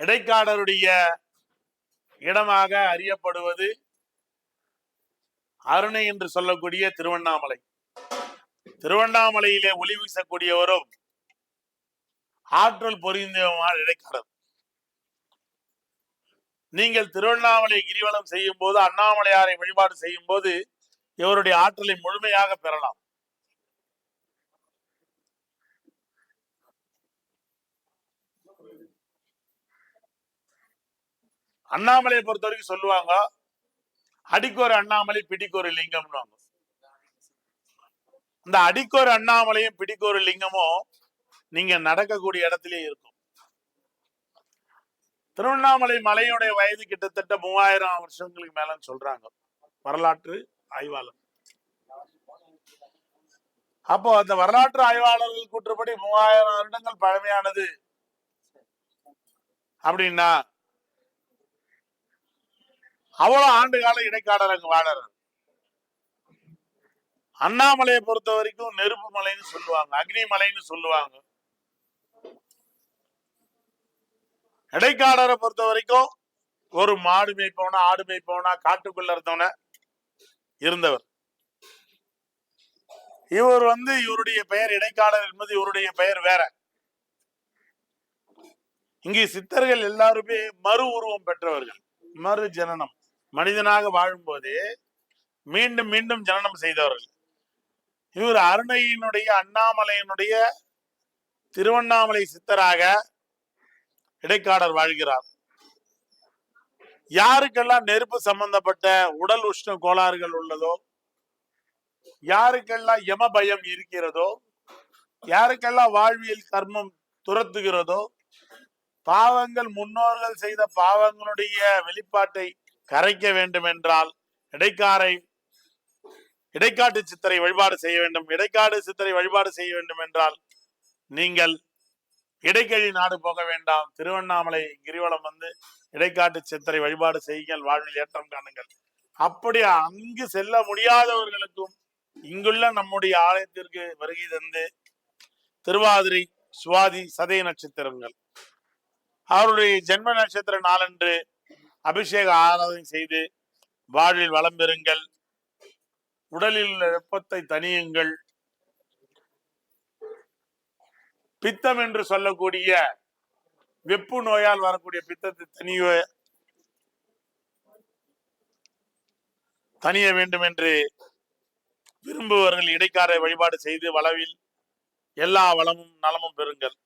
இடைக்காடருடைய இடமாக அறியப்படுவது அருணை என்று சொல்லக்கூடிய திருவண்ணாமலை. திருவண்ணாமலையிலே ஒளி வீசக்கூடியவரும் ஆற்றல் பொறிந்தவமான இடைக்காடர். நீங்கள் திருவண்ணாமலை கிரிவலம் செய்யும் போது அண்ணாமலையாரை வழிபாடு செய்யும் போது இவருடைய ஆற்றலை முழுமையாக பெறலாம். அண்ணாமலையை பொறுத்த வரைக்கும் சொல்லுவாங்க அடிக்கோரு அண்ணாமலை பிடிக்கோரு லிங்கம்னு இந்த அடிக்கோர் அண்ணாமலையும் பிடிக்கோரு லிங்கமும் நீங்க நடக்கக்கூடிய இடத்திலே இருக்கும். திருவண்ணாமலை மலையுடைய வயது கிட்டத்தட்ட மூவாயிரம் வருஷங்களுக்கு மேலன்னு சொல்றாங்க. வரலாற்று ஆய்வாளர். அப்போ அந்த வரலாற்று ஆய்வாளர்கள் கூற்றுப்படி மூவாயிரம் வருடங்கள் பழமையானது. அப்படின்னா அவ்வளவு ஆண்டு கால இடைக்காடல் அங்கு வாழறார் அண்ணாமலையை பொறுத்த வரைக்கும் நெருப்பு மலைன்னு சொல்லுவாங்க அக்னி மலைன்னு சொல்லுவாங்க. இடைக்காடரை பொறுத்த வரைக்கும் ஒரு மாடு மேய்ப்பவனா ஆடு மேய்ப்பவனா காட்டுக்குள்ள இருந்தவன இருந்தவர். இவர் வந்து இவருடைய பெயர் இடைக்காடர் என்பது இவருடைய பெயர் வேற. இங்கே சித்தர்கள் எல்லாருமே மறு உருவம் பெற்றவர்கள். மறு ஜனனம். மனிதனாக வாழும்போது மீண்டும் மீண்டும் ஜனனம் செய்தவர்கள். இவர் அருணையினுடைய அண்ணாமலையினுடைய திருவண்ணாமலை சித்தராக இடைக்காடர் வாழ்கிறார். யாருக்கெல்லாம் நெருப்பு சம்பந்தப்பட்ட உடல் உஷ்ண கோளாறுகள் உள்ளதோ யாருக்கெல்லாம் யம பயம் இருக்கிறதோ யாருக்கெல்லாம் வாழ்வியல் கர்மம் துரத்துகிறதோ பாவங்கள் முன்னோர்கள் செய்த பாவங்களுடைய வெளிப்பாட்டை கரைக்க வேண்டும் என்றால் இடைக்காரை இடைக்காட்டு சித்தரை வழிபாடு செய்ய வேண்டும். இடைக்காடு சித்தரை வழிபாடு செய்ய வேண்டும் என்றால் நீங்கள் இடைக்கழி நாடு போக வேண்டாம். திருவண்ணாமலை கிரிவலம் வந்து இடைக்காட்டு சித்தரை வழிபாடு செய்யுங்கள். வாழ்வில் ஏற்றம் காணுங்கள். அப்படி அங்கு செல்ல முடியாதவர்களுக்கும் இங்குள்ள நம்முடைய ஆலயத்திற்கு வருகை தந்து திருவாதிரை சுவாதி சதய நட்சத்திரங்கள். அவருடைய ஜென்ம நட்சத்திர நாளன்று அபிஷேக ஆராதனை செய்து வாழ்வில் வளம் பெறுங்கள். உடலில் உள்ள வெப்பத்தை தனியுங்கள் பித்தம் என்று சொல்லக்கூடிய வெப்பு நோயால் வரக்கூடிய பித்தத்தை தனிய தனிய வேண்டும் என்று விரும்புவர்கள் இடைக்காரை வழிபாடு செய்து வளவில் எல்லா வளமும் நலமும் பெறுங்கள்.